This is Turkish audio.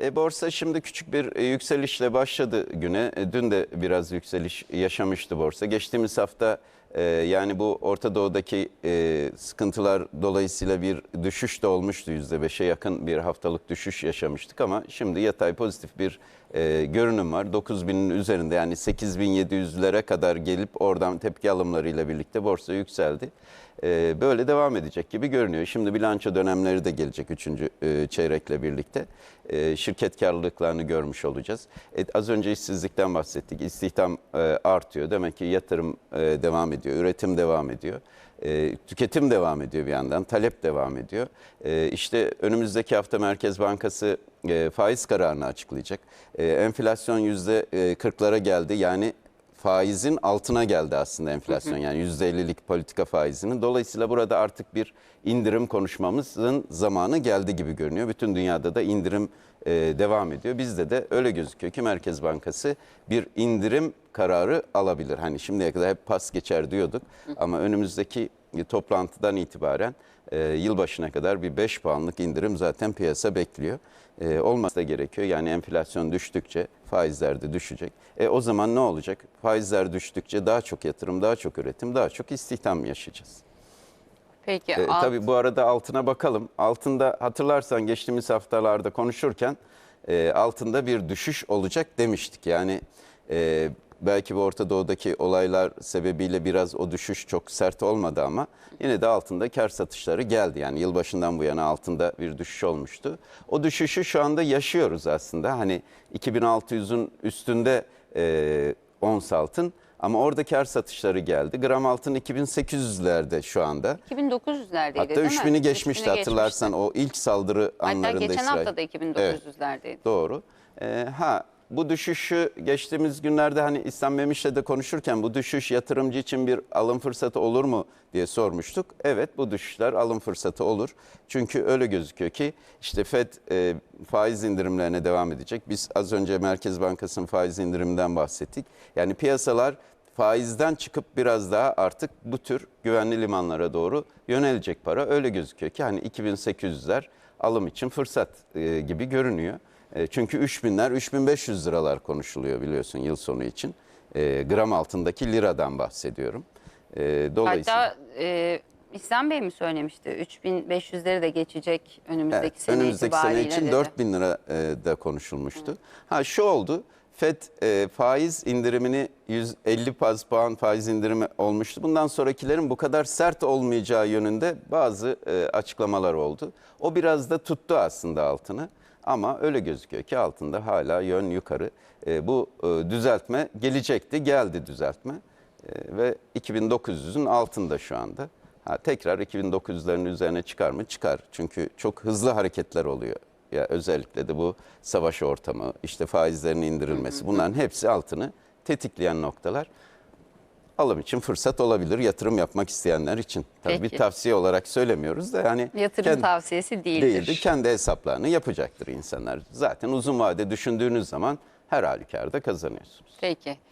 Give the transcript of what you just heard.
E, borsa şimdi küçük bir e, yükselişle başladı güne. E, dün de biraz yükseliş yaşamıştı borsa. Geçtiğimiz hafta e, yani bu Orta Doğu'daki e, sıkıntılar dolayısıyla bir düşüş de olmuştu. %5'e yakın bir haftalık düşüş yaşamıştık ama şimdi yatay pozitif bir e, görünüm var. 9000'in üzerinde yani 8700'lere kadar gelip oradan tepki alımlarıyla birlikte borsa yükseldi. E, böyle devam edecek gibi görünüyor. Şimdi bilanço dönemleri de gelecek 3. çeyrekle birlikte. E, şirket karlılıklarını görmüş olacağız. E, az önce işsizlikten bahsettik. İstihdam e, artıyor. Demek ki yatırım e, devam ediyor, üretim devam ediyor. E, tüketim devam ediyor bir yandan, talep devam ediyor. E, işte önümüzdeki hafta Merkez Bankası e, faiz kararını açıklayacak. E, enflasyon yüzde e, 40'lara geldi. Yani faizin altına geldi aslında enflasyon. Yani %50'lik politika faizinin. Dolayısıyla burada artık bir indirim konuşmamızın zamanı geldi gibi görünüyor. Bütün dünyada da indirim e, devam ediyor. Bizde de öyle gözüküyor ki Merkez Bankası bir indirim kararı alabilir. Hani şimdiye kadar hep pas geçer diyorduk ama önümüzdeki toplantıdan itibaren e, yılbaşına kadar bir 5 puanlık indirim zaten piyasa bekliyor. E, olması da gerekiyor. Yani enflasyon düştükçe faizler de düşecek. E, o zaman ne olacak? Faizler düştükçe daha çok yatırım, daha çok üretim, daha çok istihdam yaşayacağız. Peki. E, alt- tabii bu arada altına bakalım. Altında hatırlarsan geçtiğimiz haftalarda konuşurken e, altında bir düşüş olacak demiştik. Yani e, belki bu Orta Doğu'daki olaylar sebebiyle biraz o düşüş çok sert olmadı ama yine de altında kar satışları geldi. Yani yılbaşından bu yana altında bir düşüş olmuştu. O düşüşü şu anda yaşıyoruz aslında. Hani 2600'ün üstünde e, ons altın ama orada kar satışları geldi. Gram altın 2800'lerde şu anda. 2900'lerdeydi Hatta değil mi? 3000'i geçmişti 3000'i hatırlarsan o ilk saldırı Hatta anlarında geçen İsrail. hafta da 2900'lerdeydi. Doğru. Ee, ha bu düşüşü geçtiğimiz günlerde hani İslam Memiş'le de konuşurken bu düşüş yatırımcı için bir alım fırsatı olur mu diye sormuştuk. Evet bu düşüşler alım fırsatı olur. Çünkü öyle gözüküyor ki işte FED e, faiz indirimlerine devam edecek. Biz az önce Merkez Bankası'nın faiz indiriminden bahsettik. Yani piyasalar faizden çıkıp biraz daha artık bu tür güvenli limanlara doğru yönelecek para. Öyle gözüküyor ki hani 2800'ler alım için fırsat e, gibi görünüyor. E, çünkü 3000'ler 3500 liralar konuşuluyor biliyorsun yıl sonu için. E, gram altındaki liradan bahsediyorum. E, dolayısıyla Hatta e, İhsan Bey mi söylemişti? 3500'leri de geçecek önümüzdeki Evet, sene önümüzdeki sene için dedi. 4000 lira e, da konuşulmuştu. Ha şu oldu. FED e, faiz indirimini 150 baz puan faiz indirimi olmuştu. Bundan sonrakilerin bu kadar sert olmayacağı yönünde bazı e, açıklamalar oldu. O biraz da tuttu aslında altını. Ama öyle gözüküyor ki altında hala yön yukarı. E, bu e, düzeltme gelecekti, geldi düzeltme. E, ve 2900'ün altında şu anda. Ha, tekrar 2900'lerin üzerine çıkar mı? Çıkar. Çünkü çok hızlı hareketler oluyor. Ya özellikle de bu savaş ortamı, işte faizlerin indirilmesi bunların hepsi altını tetikleyen noktalar. Alım için fırsat olabilir yatırım yapmak isteyenler için. Tabii Peki. bir tavsiye olarak söylemiyoruz da yani Yatırım kendi- tavsiyesi değildir. değildir. Kendi hesaplarını yapacaktır insanlar. Zaten uzun vade düşündüğünüz zaman her halükarda kazanıyorsunuz. Peki.